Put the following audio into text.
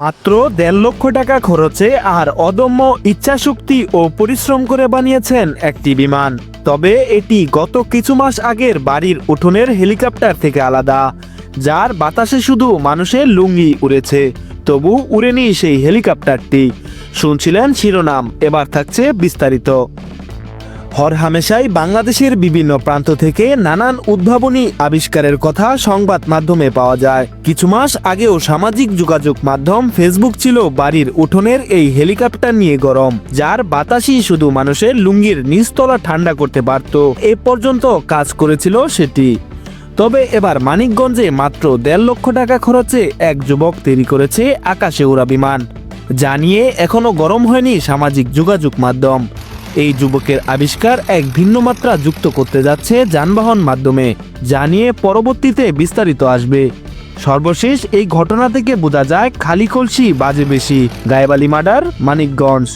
মাত্র দেড় লক্ষ টাকা খরচে আর অদম্য ইচ্ছাশক্তি ও পরিশ্রম করে বানিয়েছেন একটি বিমান। তবে এটি গত কিছু মাস আগের বাড়ির উঠোনের হেলিকপ্টার থেকে আলাদা, যার বাতাসে শুধু মানুষের লুঙ্গি উড়েছে, তবু উড়েনি সেই হেলিকপ্টারটি। শুনছিলেন শিরোনাম, এবার থাকছে বিস্তারিত। হরহামেশাই বাংলাদেশের বিভিন্ন প্রান্ত থেকে নানান উদ্ভাবনী আবিষ্কারের কথা সংবাদ মাধ্যমে পাওয়া যায়। কিছু মাস আগেও সামাজিক যোগাযোগ মাধ্যম ফেসবুক ছিল বাড়ির উঠোনের এই হেলিকপ্টার নিয়ে গরম, যার বাতাসই শুধু মানুষের লুঙ্গির নিচতলা ঠান্ডা করতে পারত। এ পর্যন্ত কাজ করেছিল সেটি। তবে এবার মানিকগঞ্জে মাত্র দেড় লক্ষ টাকা খরচে এক যুবক তৈরি করেছে আকাশে উড়া বিমান জানিয়ে এখনও গরম হয়নি সামাজিক যোগাযোগ মাধ্যম। এই যুবকের আবিষ্কার এক ভিন্ন মাত্রা যুক্ত করতে যাচ্ছে যানবাহন মাধ্যমে, যা নিয়ে পরবর্তীতে বিস্তারিত আসবে। সর্বশেষ এই ঘটনা থেকে বোঝা যায় খালি কলসি বাজে বেশি। গায়েবালি মার্ডার, মানিকগঞ্জ।